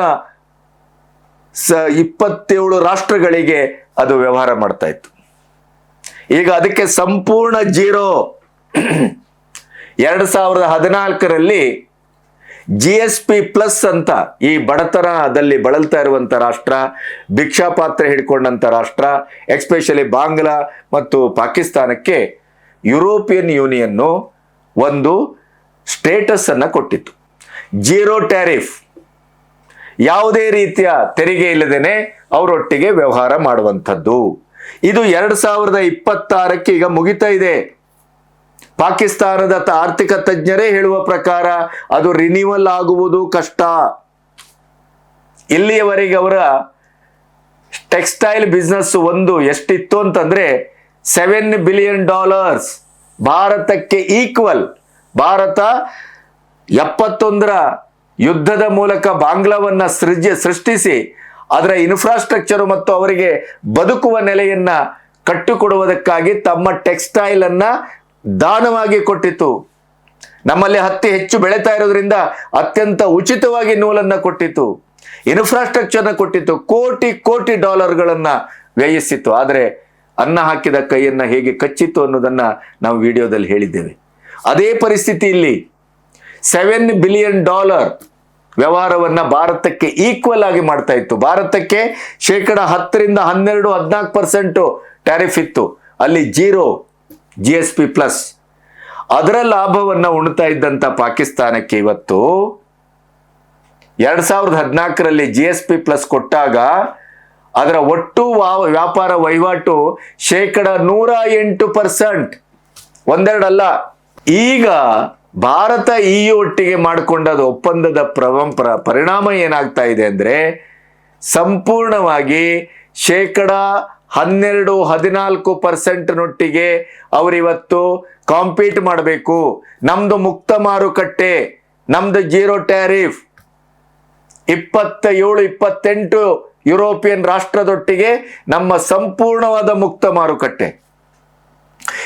S1: ಸ ಇಪ್ಪತ್ತೇಳು ರಾಷ್ಟ್ರಗಳಿಗೆ ಅದು ವ್ಯವಹಾರ ಮಾಡ್ತಾ ಇತ್ತು. ಈಗ ಅದಕ್ಕೆ ಸಂಪೂರ್ಣ ಜೀರೋ. ಎರಡು ಸಾವಿರದ ಹದಿನಾಲ್ಕರಲ್ಲಿ ಜಿ ಎಸ್ ಪಿ ಪ್ಲಸ್ ಅಂತ ಈ ಬಡತನದಲ್ಲಿ ಬಳಲ್ತಾ ಇರುವಂಥ ರಾಷ್ಟ್ರ ಭಿಕ್ಷಾಪಾತ್ರೆ ಹಿಡ್ಕೊಂಡಂಥ ರಾಷ್ಟ್ರ ಎಕ್ಸ್ಪೆಷಲಿ ಬಾಂಗ್ಲಾ ಮತ್ತು ಪಾಕಿಸ್ತಾನಕ್ಕೆ ಯುರೋಪಿಯನ್ ಯೂನಿಯನ್ನು ಒಂದು ಸ್ಟೇಟಸ್ ಅನ್ನು ಕೊಟ್ಟಿತ್ತು. ಜೀರೋ ಟ್ಯಾರಿಫ್ ಯಾವುದೇ ರೀತಿಯ ತೆರಿಗೆ ಇಲ್ಲದೇನೆ ಅವರೊಟ್ಟಿಗೆ ವ್ಯವಹಾರ ಮಾಡುವಂಥದ್ದು. ಇದು ಎರಡು ಸಾವಿರದ ಇಪ್ಪತ್ತಾರಕ್ಕೆ ಈಗ ಮುಗಿತಾ ಇದೆ. ಪಾಕಿಸ್ತಾನದ ಆರ್ಥಿಕ ತಜ್ಞರೇ ಹೇಳುವ ಪ್ರಕಾರ ಅದು ರಿನಿವಲ್ ಆಗುವುದು ಕಷ್ಟ. ಇಲ್ಲಿಯವರೆಗೆ ಅವರ ಟೆಕ್ಸ್ಟೈಲ್ ಬಿಸ್ನೆಸ್ ಒಂದು ಎಷ್ಟಿತ್ತು ಅಂತಂದ್ರೆ ಸೆವೆನ್ ಬಿಲಿಯನ್ ಡಾಲರ್ಸ್ ಭಾರತಕ್ಕೆ ಈಕ್ವಲ್ ಭಾರತ ಎಪ್ಪತ್ತೊಂದರ ಯುದ್ಧದ ಮೂಲಕ ಬಾಂಗ್ಲಾವನ್ನ ಸೃಜ್ಯ ಸೃಷ್ಟಿಸಿ ಅದರ ಇನ್ಫ್ರಾಸ್ಟ್ರಕ್ಚರ್ ಮತ್ತು ಅವರಿಗೆ ಬದುಕುವ ನೆಲೆಯನ್ನ ಕಟ್ಟಿಕೊಡುವುದಕ್ಕಾಗಿ ತಮ್ಮ ಟೆಕ್ಸ್ಟೈಲ್ ಅನ್ನ ದಾನವಾಗಿ ಕೊಟ್ಟಿತು ನಮ್ಮಲ್ಲಿ ಹತ್ತಿ ಹೆಚ್ಚು ಬೆಳೀತಾ ಇರೋದ್ರಿಂದ ಅತ್ಯಂತ ಉಚಿತವಾಗಿ ನೂಲನ್ನ ಕೊಟ್ಟಿತು ಇನ್ಫ್ರಾಸ್ಟ್ರಕ್ಚರ್ನ ಕೊಟ್ಟಿತ್ತು. ಕೋಟಿ ಕೋಟಿ ಡಾಲರ್ಗಳನ್ನ ವ್ಯಯಿಸಿತ್ತು. ಆದರೆ ಅನ್ನ ಹಾಕಿದ ಕೈಯನ್ನ ಹೇಗೆ ಕಚ್ಚಿತ್ತು ಅನ್ನೋದನ್ನ ನಾವು ವಿಡಿಯೋದಲ್ಲಿ ಹೇಳಿದ್ದೇವೆ. ಅದೇ ಪರಿಸ್ಥಿತಿ ಇಲ್ಲಿ ಸೆವೆನ್ ಬಿಲಿಯನ್ ಡಾಲರ್ ವ್ಯವಹಾರವನ್ನ ಭಾರತಕ್ಕೆ ಈಕ್ವಲ್ ಆಗಿ ಮಾಡ್ತಾ ಇತ್ತು. ಭಾರತಕ್ಕೆ ಶೇಕಡ ಹತ್ತರಿಂದ ಹನ್ನೆರಡು, ಹದಿನಾಲ್ಕು ಪರ್ಸೆಂಟು ಟ್ಯಾರಿಫ್ ಇತ್ತು. ಅಲ್ಲಿ zero G S P plus ಅದರ ಲಾಭವನ್ನು ಉಣ್ತಾ ಇದ್ದಂತ ಪಾಕಿಸ್ತಾನಕ್ಕೆ ಇವತ್ತು ಎರಡ್ ಸಾವಿರದ ಹದಿನಾಲ್ಕರಲ್ಲಿ ಜಿ ಎಸ್ ಪಿ ಪ್ಲಸ್ ಕೊಟ್ಟಾಗ ಅದರ ಒಟ್ಟು ವ್ಯಾಪಾರ ವಹಿವಾಟು ಶೇಕಡ ನೂರ ಎಂಟು ಪರ್ಸೆಂಟ್ ಒಂದೆರಡಲ್ಲ. ಈಗ ಭಾರತ ಇ ಒಟ್ಟಿಗೆ ಮಾಡಿಕೊಂಡದ ಒಪ್ಪಂದದ ಪ್ರವಂಪರ ಪರಿಣಾಮ ಏನಾಗ್ತಾ ಇದೆ ಅಂದ್ರೆ ಸಂಪೂರ್ಣವಾಗಿ ಶೇಕಡ ಹನ್ನೆರಡು ಹದಿನಾಲ್ಕು ಪರ್ಸೆಂಟ್ನೊಟ್ಟಿಗೆ ಅವರಿವತ್ತು ಕಾಂಪೀಟ್ ಮಾಡಬೇಕು. ನಮ್ದು ಮುಕ್ತ ಮಾರುಕಟ್ಟೆ ನಮ್ಮದು ಜೀರೋ ಟ್ಯಾರಿಫ್ ಇಪ್ಪತ್ತ ಏಳು ಇಪ್ಪತ್ತೆಂಟು ಯುರೋಪಿಯನ್ ರಾಷ್ಟ್ರದೊಟ್ಟಿಗೆ ನಮ್ಮ ಸಂಪೂರ್ಣವಾದ ಮುಕ್ತ ಮಾರುಕಟ್ಟೆ.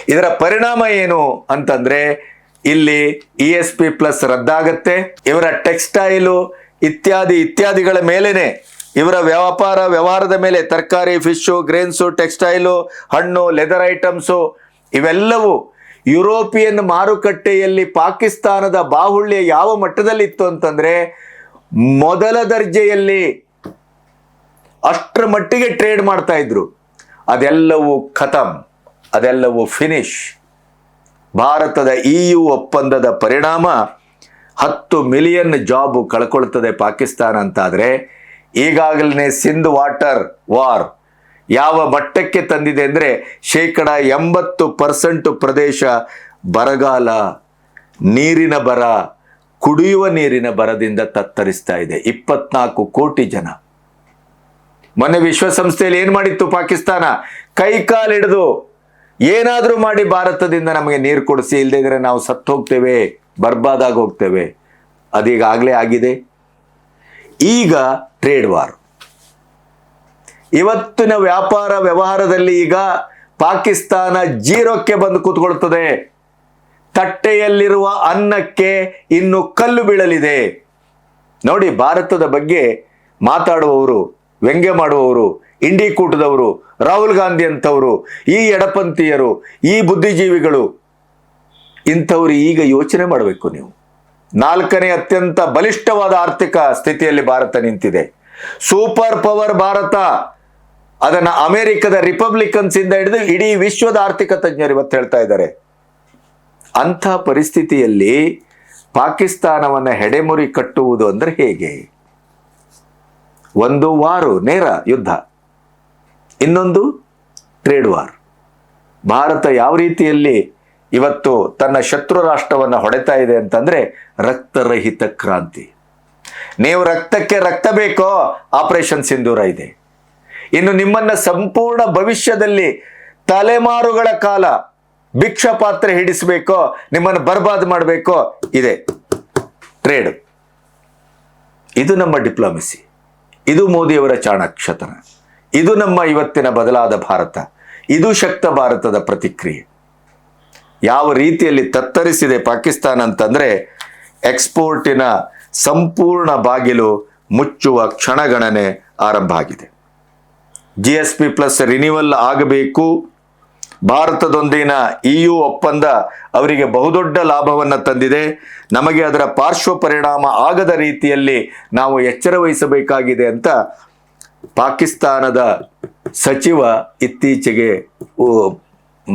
S1: ಇದರ ಪರಿಣಾಮ ಏನು ಅಂತಂದ್ರೆ, ಇಲ್ಲಿ ಇ ಎಸ್ ಪಿ ಪ್ಲಸ್ ರದ್ದಾಗತ್ತೆ. ಇವರ ಟೆಕ್ಸ್ಟೈಲು ಇತ್ಯಾದಿ, ಇತ್ಯಾದಿಗಳ ಮೇಲೇನೆ ಇವರ ವ್ಯಾಪಾರ ವ್ಯವಹಾರದ ಮೇಲೆ ತರಕಾರಿ ಫಿಶ್ಶು ಗ್ರೇನ್ಸು, ಟೆಕ್ಸ್ಟೈಲು, ಹಣ್ಣು, ಲೆದರ್ ಐಟಮ್ಸು ಇವೆಲ್ಲವೂ ಯುರೋಪಿಯನ್ ಮಾರುಕಟ್ಟೆಯಲ್ಲಿ ಪಾಕಿಸ್ತಾನದ ಬಾಹುಳ್ಯ ಯಾವ ಮಟ್ಟದಲ್ಲಿ ಇತ್ತು ಅಂತಂದ್ರೆ ಮೊದಲ ದರ್ಜೆಯಲ್ಲಿ ಅಷ್ಟರ ಮಟ್ಟಿಗೆ ಟ್ರೇಡ್ ಮಾಡ್ತಾ ಇದ್ರು. ಅದೆಲ್ಲವೂ ಖತಮ್, ಅದೆಲ್ಲವೂ ಫಿನಿಶ್. ಭಾರತದ ಇ ಯು ಒಪ್ಪಂದದ ಪರಿಣಾಮ ಹತ್ತು ಮಿಲಿಯನ್ ಜಾಬ್ ಕಳ್ಕೊಳ್ತದೆ ಪಾಕಿಸ್ತಾನ ಅಂತಾದ್ರೆ ಈಗಾಗಲೇ ಸಿಂಧ್ ವಾಟರ್ ವಾರ್ ಯಾವ ಮಟ್ಟಕ್ಕೆ ತಂದಿದೆ ಅಂದರೆ ಶೇಕಡ ಎಂಬತ್ತು ಪರ್ಸೆಂಟ್ ಪ್ರದೇಶ ಬರಗಾಲ, ನೀರಿನ ಬರ, ಕುಡಿಯುವ ನೀರಿನ ಬರದಿಂದ ತತ್ತರಿಸ್ತಾ ಇದೆ. ಇಪ್ಪತ್ನಾಲ್ಕು ಕೋಟಿ ಜನ. ಮೊನ್ನೆ ವಿಶ್ವಸಂಸ್ಥೆಯಲ್ಲಿ ಏನು ಮಾಡಿತ್ತು ಪಾಕಿಸ್ತಾನ? ಕೈ ಕಾಲಿಡಿದು ಏನಾದರೂ ಮಾಡಿ ಭಾರತದಿಂದ ನಮಗೆ ನೀರು ಕೊಡಿಸಿ ಇಲ್ಲದೇ ಇದ್ರೆ ನಾವು ಸತ್ತು ಹೋಗ್ತೇವೆ ಬರ್ಬಾದಾಗಿ ಹೋಗ್ತೇವೆ. ಅದೀಗಾಗಲೇ ಆಗಿದೆ. ಈಗ ಟ್ರೇಡ್ ವಾರ್ ಇವತ್ತಿನ ವ್ಯಾಪಾರ ವ್ಯವಹಾರದಲ್ಲಿ ಈಗ ಪಾಕಿಸ್ತಾನ ಜೀರೋಕ್ಕೆ ಬಂದು ಕೂತ್ಕೊಳ್ತದೆ ತಟ್ಟೆಯಲ್ಲಿರುವ ಅನ್ನಕ್ಕೆ ಇನ್ನು ಕಲ್ಲು ಬೀಳಲಿದೆ. ನೋಡಿ, ಭಾರತದ ಬಗ್ಗೆ ಮಾತಾಡುವವರು, ವ್ಯಂಗ್ಯ ಮಾಡುವವರು ಇಂಡಿ ಕೂಟದವರು, ರಾಹುಲ್ ಗಾಂಧಿ ಅಂತವರು, ಈ ಎಡಪಂಥೀಯರು, ಈ ಬುದ್ಧಿಜೀವಿಗಳು, ಇಂಥವ್ರು ಈಗ ಯೋಚನೆ ಮಾಡಬೇಕು ನೀವು. ನಾಲ್ಕನೇ ಅತ್ಯಂತ ಬಲಿಷ್ಠವಾದ ಆರ್ಥಿಕ ಸ್ಥಿತಿಯಲ್ಲಿ ಭಾರತ ನಿಂತಿದೆ. ಸೂಪರ್ ಪವರ್ ಭಾರತ, ಅದನ್ನ ಅಮೆರಿಕದ ರಿಪಬ್ಲಿಕನ್ಸ್ ಇಂದ ಹಿಡಿದು ಇಡೀ ವಿಶ್ವದ ಆರ್ಥಿಕ ತಜ್ಞರು ಇವತ್ತು ಹೇಳ್ತಾ ಇದ್ದಾರೆ. ಅಂಥ ಪರಿಸ್ಥಿತಿಯಲ್ಲಿ ಪಾಕಿಸ್ತಾನವನ್ನ ಹೆಡೆಮುರಿ ಕಟ್ಟುವುದು ಅಂದ್ರೆ ಹೇಗೆ? ಒಂದು ವಾರು ನೇರ ಯುದ್ಧ, ಇನ್ನೊಂದು ಟ್ರೇಡ್ ವಾರ್ ಭಾರತ ಯಾವ ರೀತಿಯಲ್ಲಿ ಇವತ್ತು ತನ್ನ ಶತ್ರು ರಾಷ್ಟ್ರವನ್ನು ಹೊಡೆತಾ ಇದೆ ಅಂತಂದ್ರೆ ರಕ್ತರಹಿತ ಕ್ರಾಂತಿ. ನೀವು ರಕ್ತಕ್ಕೆ ರಕ್ತ ಬೇಕೋ ಆಪರೇಷನ್ ಸಿಂಧೂರ ಇದೆ. ಇನ್ನು ನಿಮ್ಮನ್ನ ಸಂಪೂರ್ಣ ಭವಿಷ್ಯದಲ್ಲಿ ತಲೆಮಾರುಗಳ ಕಾಲ ಭಿಕ್ಷ ಪಾತ್ರೆ ಹಿಡಿಸಬೇಕೋ, ನಿಮ್ಮನ್ನು ಬರ್ಬಾದ್ ಮಾಡಬೇಕೋ ಇದೆ. ಟ್ರೇಡ್. ಇದು ನಮ್ಮ ಡಿಪ್ಲೊಮಸಿ. ಇದು ಮೋದಿಯವರ ಚಾಣಾಕ್ಷತನ. ಇದು ನಮ್ಮ ಇವತ್ತಿನ ಬದಲಾದ ಭಾರತ. ಇದು ಶಕ್ತ ಭಾರತದ ಪ್ರತಿಕ್ರಿಯೆ. ಯಾವ ರೀತಿಯಲ್ಲಿ ತತ್ತರಿಸಿದೆ ಪಾಕಿಸ್ತಾನ ಅಂತಂದ್ರೆ ಎಕ್ಸ್ಪೋರ್ಟಿನ ಸಂಪೂರ್ಣ ಬಾಗಿಲು ಮುಚ್ಚುವ ಕ್ಷಣಗಣನೆ ಆರಂಭ ಆಗಿದೆ. G S P plus renewal ಆಗಬೇಕು. ಭಾರತದೊಂದಿಗಿನ ಇಯು ಒಪ್ಪಂದ ಅವರಿಗೆ ಬಹುದೊಡ್ಡ ಲಾಭವನ್ನು ತಂದಿದೆ. ನಮಗೆ ಅದರ ಪಾರ್ಶ್ವ ಪರಿಣಾಮ ಆಗದ ರೀತಿಯಲ್ಲಿ ನಾವು ಎಚ್ಚರ ವಹಿಸಬೇಕಾಗಿದೆ ಅಂತ ಪಾಕಿಸ್ತಾನದ ಸಚಿವ ಇತ್ತೀಚೆಗೆ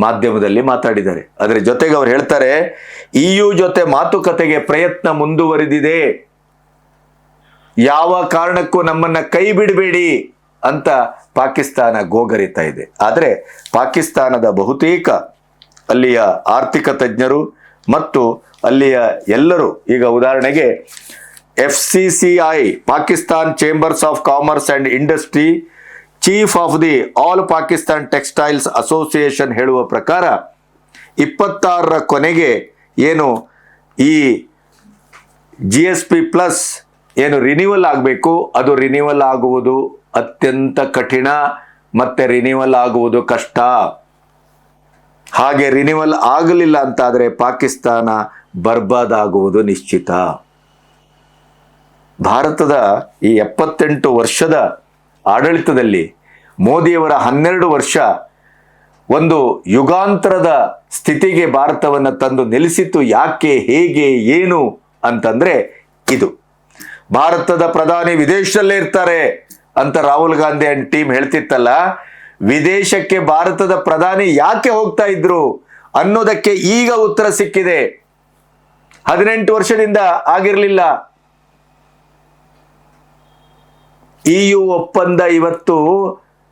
S1: ಮಾಧ್ಯಮದಲ್ಲಿ ಮಾತಾಡಿದ್ದಾರೆ. ಅದರ ಜೊತೆಗೆ ಅವ್ರು ಹೇಳ್ತಾರೆ, ಇಯು ಜೊತೆ ಮಾತುಕತೆಗೆ ಪ್ರಯತ್ನ ಮುಂದುವರಿದಿದೆ. ಯಾವ ಕಾರಣಕ್ಕೂ ನಮ್ಮನ್ನ ಕೈ ಬಿಡಬೇಡಿ ಅಂತ ಪಾಕಿಸ್ತಾನ ಗೋಗರಿತಾ ಇದೆ. ಆದರೆ ಪಾಕಿಸ್ತಾನದ ಬಹುತೇಕ ಅಲ್ಲಿಯ ಆರ್ಥಿಕ ತಜ್ಞರು ಮತ್ತು ಅಲ್ಲಿಯ ಎಲ್ಲರೂ, ಈಗ ಉದಾಹರಣೆಗೆ F C C I, Pakistan chambers of commerce and industry chief of the all Pakistan textiles association ಹೇಳುವ ಪ್ರಕಾರ ಇಪ್ಪತ್ತಾರರ ಕೊನೆಗೆ ಏನು ಈ ಜಿ ಎಸ್ ಪಿ ಪ್ಲಸ್ ಏನು ರಿನ್ಯೂವಲ್ ಆಗಬೇಕು, ಅದು ರಿನ್ಯೂವಲ್ ಆಗುವುದು ಅತ್ಯಂತ ಕಠಿಣ, ಮತ್ತೆ ರಿನ್ಯೂವಲ್ ಆಗುವುದು ಕಷ್ಟ. ಹಾಗೆ ರಿನ್ಯೂವಲ್ ಆಗಲಿಲ್ಲ ಅಂತಾದರೆ ಪಾಕಿಸ್ತಾನ ಬರ್ಬಾದಾಗುವುದು ನಿಶ್ಚಿತ. ಭಾರತದ ಈ ಎಪ್ಪತ್ತೆಂಟು ವರ್ಷದ ಆಡಳಿತದಲ್ಲಿ ಮೋದಿಯವರ ಹನ್ನೆರಡು ವರ್ಷ ಒಂದು ಯುಗಾಂತರದ ಸ್ಥಿತಿಗೆ ಭಾರತವನ್ನು ತಂದು ನಿಲ್ಲಿಸಿತು ಯಾಕೆ, ಹೇಗೆ, ಏನು ಅಂತಂದ್ರೆ ಇದು. ಭಾರತದ ಪ್ರಧಾನಿ ವಿದೇಶದಲ್ಲೇ ಇರ್ತಾರೆ ಅಂತ ರಾಹುಲ್ ಗಾಂಧಿ ಅಂಡ್ ಟೀಮ್ ಹೇಳ್ತಿತ್ತಲ್ಲ, ವಿದೇಶಕ್ಕೆ ಭಾರತದ ಪ್ರಧಾನಿ ಯಾಕೆ ಹೋಗ್ತಾ ಇದ್ರು ಅನ್ನೋದಕ್ಕೆ ಈಗ ಉತ್ತರ ಸಿಕ್ಕಿದೆ. ಹದಿನೆಂಟು ವರ್ಷದಿಂದ ಆಗಿರಲಿಲ್ಲ. ಇಯು ಒಪ್ಪಂದ ಇವತ್ತು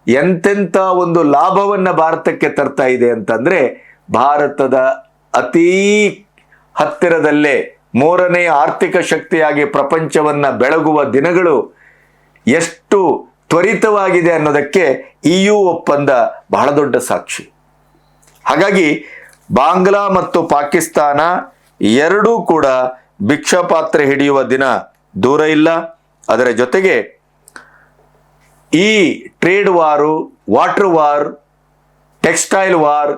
S1: ಎಂತೆಂಥ ಒಂದು ಲಾಭವನ್ನ ಭಾರತಕ್ಕೆ ತರ್ತಾ ಇದೆ ಅಂತಂದ್ರೆ ಭಾರತದ ಅತೀ ಹತ್ತಿರದಲ್ಲೇ ಮೂರನೇ ಆರ್ಥಿಕ ಶಕ್ತಿಯಾಗಿ ಪ್ರಪಂಚವನ್ನ ಬೆಳಗುವ ದಿನಗಳು ಎಷ್ಟು ತ್ವರಿತವಾಗಿದೆ ಅನ್ನೋದಕ್ಕೆ ಇಯು ಒಪ್ಪಂದ ಬಹಳ ದೊಡ್ಡ ಸಾಕ್ಷಿ. ಹಾಗಾಗಿ ಬಾಂಗ್ಲಾ ಮತ್ತು ಪಾಕಿಸ್ತಾನ ಎರಡೂ ಕೂಡ ಭಿಕ್ಷಾಪಾತ್ರೆ ಹಿಡಿಯುವ ದಿನ ದೂರ ಇಲ್ಲ. ಅದರ ಜೊತೆಗೆ ಈ trade war water war textile war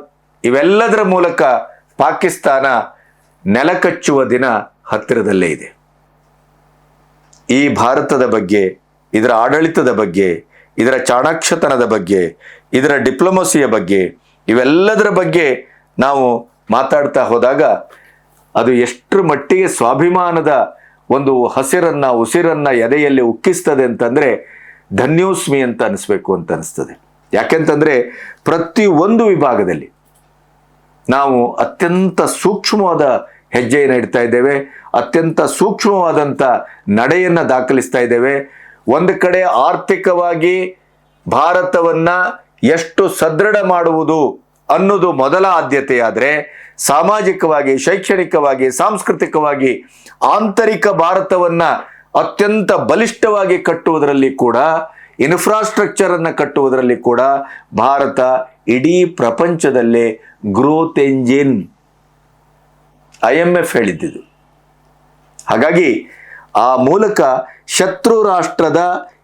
S1: ಇವೆಲ್ಲದರ ಮೂಲಕ ಪಾಕಿಸ್ತಾನ ನೆಲಕಚ್ಚುವ ದಿನ ಹತ್ತಿರದಲ್ಲೇ ಇದೆ. ಈ ಭಾರತದ ಬಗ್ಗೆ, ಇದರ ಆಡಳಿತದ ಬಗ್ಗೆ, ಇದರ ಚಾಣಾಕ್ಷತನದ ಬಗ್ಗೆ, ಇದರ ಡಿಪ್ಲೊಮಸಿಯ ಬಗ್ಗೆ ಇವೆಲ್ಲದರ ಬಗ್ಗೆ ನಾವು ಮಾತಾಡ್ತಾ ಹೋದಾಗ ಅದು ಎಷ್ಟರ ಮಟ್ಟಿಗೆ ಸ್ವಾಭಿಮಾನದ ಒಂದು ಹಸಿರನ್ನ, ಉಸಿರನ್ನು ಎದೆಯಲ್ಲಿ ಉಕ್ಕಿಸ್ತದೆ ಅಂತಂದ್ರೆ ಧನ್ಯೋಸ್ಮಿ ಅಂತ ಅನಿಸ್ಬೇಕು ಅಂತ ಅನಿಸ್ತದೆ. ಯಾಕೆಂತಂದರೆ ಪ್ರತಿ ಒಂದು ವಿಭಾಗದಲ್ಲಿ ನಾವು ಅತ್ಯಂತ ಸೂಕ್ಷ್ಮವಾದ ಹೆಜ್ಜೆಯನ್ನು ಇಡ್ತಾ ಇದ್ದೇವೆ, ಅತ್ಯಂತ ಸೂಕ್ಷ್ಮವಾದಂಥ ನಡೆಯನ್ನು ದಾಖಲಿಸ್ತಾ ಇದ್ದೇವೆ. ಒಂದು ಕಡೆ ಆರ್ಥಿಕವಾಗಿ ಭಾರತವನ್ನು ಎಷ್ಟು ಸದೃಢ ಮಾಡುವುದು ಅನ್ನೋದು ಮೊದಲ ಆದ್ಯತೆಯಾದರೆ ಸಾಮಾಜಿಕವಾಗಿ, ಶೈಕ್ಷಣಿಕವಾಗಿ, ಸಾಂಸ್ಕೃತಿಕವಾಗಿ ಆಂತರಿಕ ಭಾರತವನ್ನ ಅತ್ಯಂತ ಬಲಿಷ್ಠವಾಗಿ ಕಟ್ಟುವುದರಲ್ಲಿ ಕೂಡ ಇನ್ಫ್ರಾಸ್ಟ್ರಕ್ಚರ್ ಅನ್ನು ಕಟ್ಟುವುದರಲ್ಲಿ ಕೂಡ ಭಾರತ ಇಡೀ ಪ್ರಪಂಚದಲ್ಲೇ growth engine I M F ಹೇಳಿದ್ದಿದ್ದು ಹಾಗಾಗಿ ಆ ಮೂಲಕ ಶತ್ರು ರಾಷ್ಟ್ರದ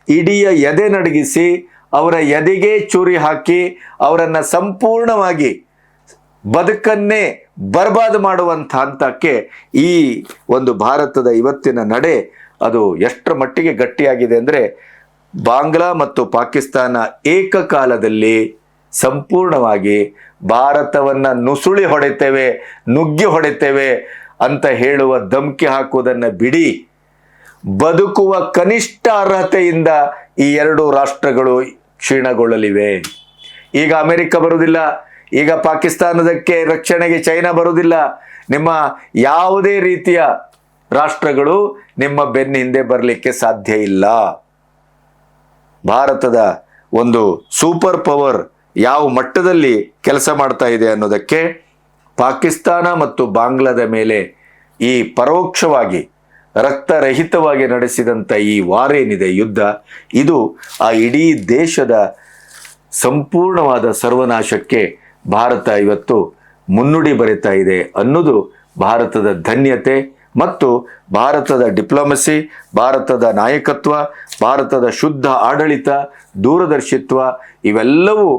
S1: ಇಡಿಯ ಎದೆ ನಡಗಿಸಿ, ಅವರ ಎದೆಗೆ ಚೂರಿ ಹಾಕಿ, ಅವರನ್ನು ಸಂಪೂರ್ಣವಾಗಿ ಬದುಕನ್ನೇ ಬರ್ಬಾದ್ ಮಾಡುವಂಥ ಹಂತಕ್ಕೆ ಈ ಒಂದು ಭಾರತದ ಇವತ್ತಿನ ನಡೆ ಅದು ಎಷ್ಟರ ಮಟ್ಟಿಗೆ ಗಟ್ಟಿಯಾಗಿದೆ ಅಂದರೆ ಬಾಂಗ್ಲಾ ಮತ್ತು ಪಾಕಿಸ್ತಾನ ಏಕಕಾಲದಲ್ಲಿ ಸಂಪೂರ್ಣವಾಗಿ ಭಾರತವನ್ನ ನುಸುಳಿ ಹೊಡೆತೇವೆ, ನುಗ್ಗಿ ಹೊಡೆತೇವೆ ಅಂತ ಹೇಳುವ ಧಮಕಿ ಹಾಕುವುದನ್ನು ಬಿಡಿ. ಬದುಕುವ ಕನಿಷ್ಠ ಅರ್ಹತೆಯಿಂದ ಈ ಎರಡು ರಾಷ್ಟ್ರಗಳು ಕ್ಷೀಣಗೊಳ್ಳಲಿವೆ. ಈಗ ಅಮೆರಿಕ ಬರುವುದಿಲ್ಲ, ಈಗ ಪಾಕಿಸ್ತಾನದಕ್ಕೆ ರಕ್ಷಣೆಗೆ ಚೈನಾ ಬರುವುದಿಲ್ಲ, ನಿಮ್ಮ ಯಾವುದೇ ರೀತಿಯ ರಾಷ್ಟ್ರಗಳು ನಿಮ್ಮ ಬೆನ್ನ ಹಿಂದೆ ಬರಲಿಕ್ಕೆ ಸಾಧ್ಯ ಇಲ್ಲ. ಭಾರತದ ಒಂದು ಸೂಪರ್ ಪವರ್ ಯಾವ ಮಟ್ಟದಲ್ಲಿ ಕೆಲಸ ಮಾಡ್ತಾ ಇದೆ ಅನ್ನೋದಕ್ಕೆ ಪಾಕಿಸ್ತಾನ ಮತ್ತು ಬಾಂಗ್ಲಾದ ಮೇಲೆ ಈ ಪರೋಕ್ಷವಾಗಿ ರಕ್ತರಹಿತವಾಗಿ ನಡೆಸಿದಂಥ ಈ ವಾರೇನಿದೆ ಯುದ್ಧ, ಇದು ಆ ಇಡೀ ದೇಶದ ಸಂಪೂರ್ಣವಾದ ಸರ್ವನಾಶಕ್ಕೆ ಭಾರತ ಇವತ್ತು ಮುನ್ನುಡಿ ಬರಿತಾ ಇದೆ ಅನ್ನೋದು ಭಾರತದ ಧನ್ಯತೆ. ಮತ್ತು ಭಾರತದ ಡಿಪ್ಲೊಮಸಿ, ಭಾರತದ ನಾಯಕತ್ವ, ಭಾರತದ ಶುದ್ಧ ಆಡಳಿತ, ದೂರದರ್ಶಿತ್ವ ಇವೆಲ್ಲವೂ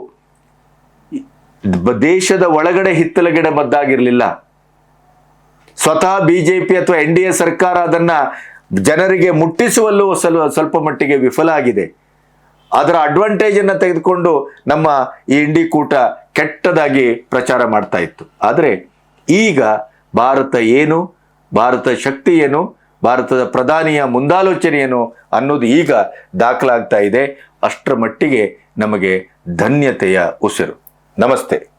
S1: ದೇಶದ ಒಳಗಡೆ ಹಿತ್ತಲಗಿಡ ಮದ್ದಾಗಿರಲಿಲ್ಲ. ಸ್ವತಃ ಬಿ ಜೆ ಪಿ ಅಥವಾ ಎನ್ ಡಿ ಎ ಸರ್ಕಾರ ಅದನ್ನ ಜನರಿಗೆ ಮುಟ್ಟಿಸುವಲ್ಲೂ ಸ್ವಲ್ಪ ಸ್ವಲ್ಪ ಮಟ್ಟಿಗೆ ವಿಫಲ ಆಗಿದೆ. ಅದರ ಅಡ್ವಾಂಟೇಜ್ ಅನ್ನ ತೆಗೆದುಕೊಂಡು ನಮ್ಮ ಈ ಇಂಡಿ ಕೂಟ ಕೆಟ್ಟದಾಗಿ ಪ್ರಚಾರ ಮಾಡ್ತಾ ಇತ್ತು. ಆದರೆ ಈಗ ಭಾರತ ಏನು? ಭಾರತ ಶಕ್ತಿ ಏನು? ಭಾರತದ ಪ್ರಧಾನಿಯ ಮುಂದಾಲೋಚನೆ ಏನು ಅನ್ನೋದು ಈಗ ದಾಖಲಾಗ್ತಾ ಇದೆ. ಅಷ್ಟರ ಮಟ್ಟಿಗೆ ನಮಗೆ ಧನ್ಯತೆಯ ಉಸಿರು. ನಮಸ್ತೆ.